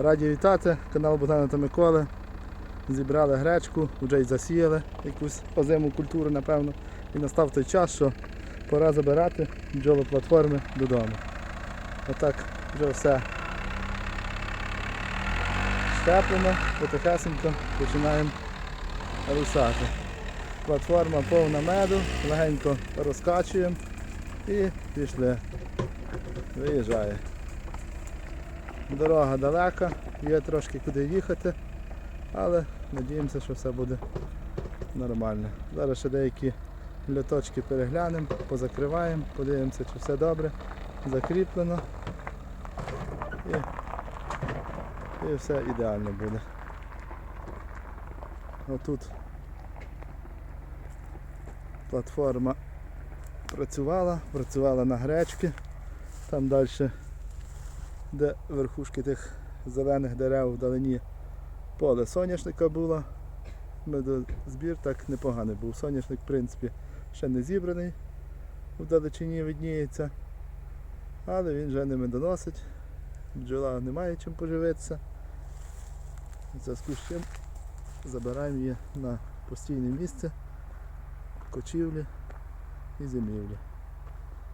Раді вітати, канал Богдана та Миколи. Зібрали гречку, вже й засіяли якусь озиму культуру, напевно. І настав той час, що пора забирати бджолоплатформи додому. Отак вже все щеплено, потихесенько починаємо рушати. Платформа повна меду, легенько розкачуємо і пішли. Виїжджає. Дорога далека, є трошки куди їхати, але надіємося, що все буде нормально. Зараз ще деякі льоточки переглянемо, позакриваємо, подивимося, чи все добре, закріплено. І, і все ідеально буде. Отут платформа працювала, працювала на гречки. Там далі де верхушки тих зелених дерев вдалині поле соняшника було. Медозбір так непоганий був. Соняшник, в принципі, ще не зібраний, вдалечині видніється, але він вже не медоносить. Бджола не має чим поживитися. В зв'язку забираємо її на постійне місце, кочівлі і зимівлі.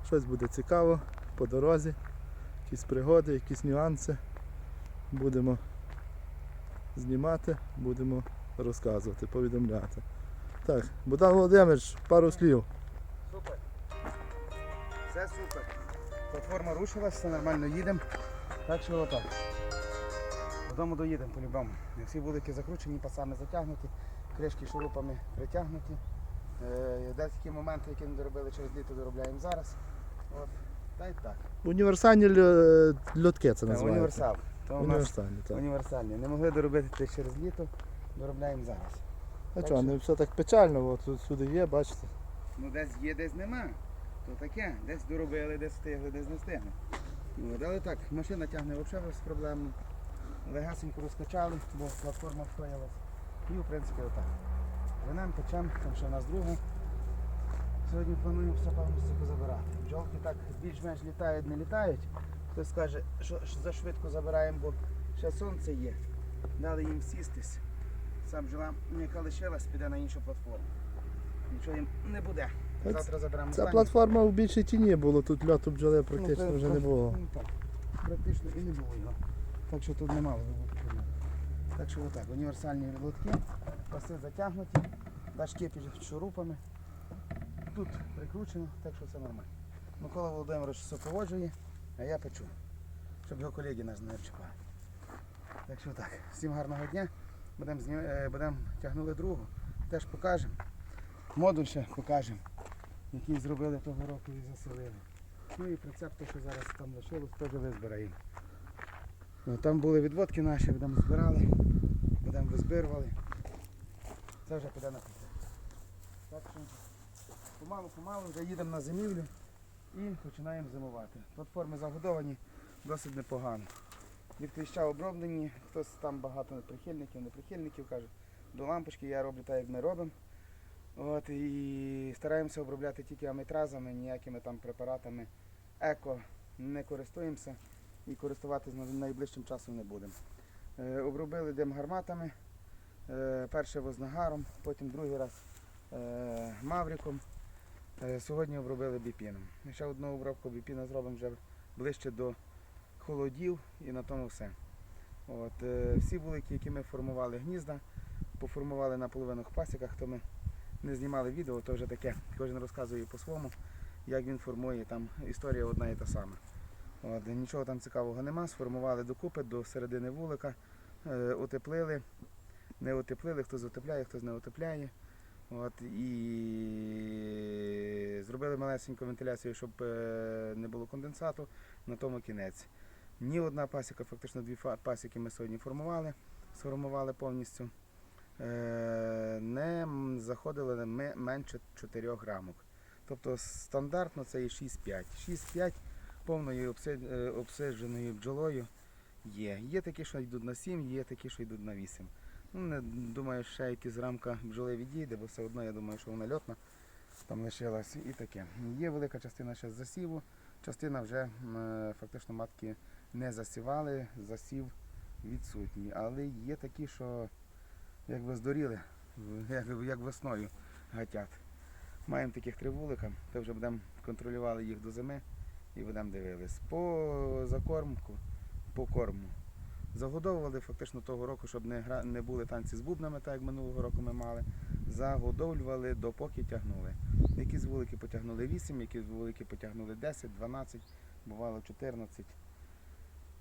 Щось буде цікаво по дорозі якісь пригоди, якісь нюанси. Будемо знімати, будемо розказувати, повідомляти. Так, Богдан Володимирович, пару слів. Супер. Все супер. Платформа рушилась, все нормально їдемо. Так що отак. Додому доїдемо по-любому. Всі вулики закручені, пасами затягнуті, кришки шурупами притягнуті. Е, Деякі моменти, які не доробили через літо, доробляємо зараз. От. Та й так. Універсальні льо- льотки це Е, називається. Універсал. То у нас Універсальні, так. універсальні. Не могли доробити це через літо, доробляємо зараз. А чого, що- не все так печально, от тут сюди є, бачите. Ну десь є, десь нема. То таке, десь доробили, десь встигли, десь не встигли. От, але так, машина тягне взагалі без проблем. Легасенько розкачали, бо платформа встоялась. І в принципі отак. Винем, печем, там ще в нас друге. Сьогодні плануємо все певно стільки забирати. Бджолки так більш-менш літають, не літають. Хтось скаже, що зашвидко забираємо, бо ще сонце є. Дали їм сістись. Сам бджола, яка лишилась, піде на іншу платформу. Нічого їм не буде. Завтра заберемо Ця платформа в більшій тіні було, тут льоту бджоли практично Ну, вже не було. ну, так, Практично і не було його. Так що тут немало бути. Так що отак, універсальні лотки, паси затягнуті, дашки під шурупами. Тут прикручено, так що все нормально. Микола Володимирович супроводжує, а я печу, щоб його колеги нас не чіпали. Так що так, всім гарного дня. Будемо будем тягнули другу, теж покажемо. Модуль ще покажемо, який зробили того року і заселили. Ну і прицеп, те, що зараз там лишилось, теж визбираємо. Ну, Там були відводки наші, будемо збирали, будемо визбирували. Це вже піде на прицеп. Так що помалу-помалу вже їдемо на зимівлю і починаємо зимувати. Платформи загодовані досить непогано. Від оброблені, хтось там багато прихильників, неприхильників каже, до лампочки я роблю так, як ми робимо. От, і стараємося обробляти тільки амітразами, ніякими там препаратами еко не користуємося і користуватись найближчим часом не будемо. Е, обробили демгарматами, е, перше вознагаром, потім другий раз е, мавриком. Е, сьогодні обробили біпіном. І Ще одну обробку біпіна зробимо вже ближче до холодів і на тому все. От, е, всі вулики, які ми формували гнізда, поформували на половинах пасіках, то ми не знімали відео, то вже таке. Кожен розказує по-своєму, як він формує, там історія одна і та сама. От, нічого там цікавого нема, сформували докупи до середини вулика, е, утеплили, не утеплили, хтось утепляє, хтось не утепляє. От, і зробили малесеньку вентиляцію, щоб е, не було конденсату, на тому кінець. Ні одна пасіка, фактично дві пасіки ми сьогодні формували, сформували повністю. Е, Не заходили ми менше 4 рамок. Тобто стандартно це є 6-5. 6-5 повною е, обсидженою бджолою є. Є такі, що йдуть на 7, є такі, що йдуть на 8. Ну, не думаю, ще якісь рамка бджоли відійде, бо все одно я думаю, що вона льотна там лишилась і таке. Є велика частина ще засіву, частина вже е, фактично матки не засівали, засів відсутні. Але є такі, що якби здуріли, в- як, як весною гатять. Маємо таких три вулика, то вже будемо контролювали їх до зими і будемо дивились. По закормку, по корму. Загодовували фактично того року, щоб не, гра... не були танці з бубнами, так як минулого року ми мали. Загодовлювали, допоки тягнули. Якісь вулики потягнули 8, якісь вулики потягнули 10, 12, бувало 14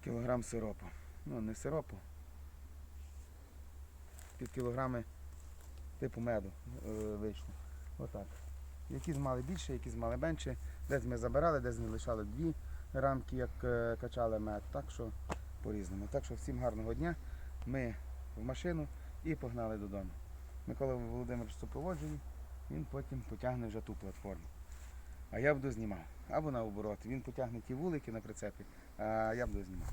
кілограм сиропу. Ну, не сиропу. Під кілограми типу меду е, вийшло. Отак. Якісь мали більше, якісь мали менше. Десь ми забирали, десь ми лишали дві рамки, як е, качали мед. Так що по-різному. Так що всім гарного дня. Ми в машину і погнали додому. Микола Володимирович супроводжує, він потім потягне вже ту платформу. А я буду знімав. Або наоборот. Він потягне ті вулики на прицепі, а я буду знімав.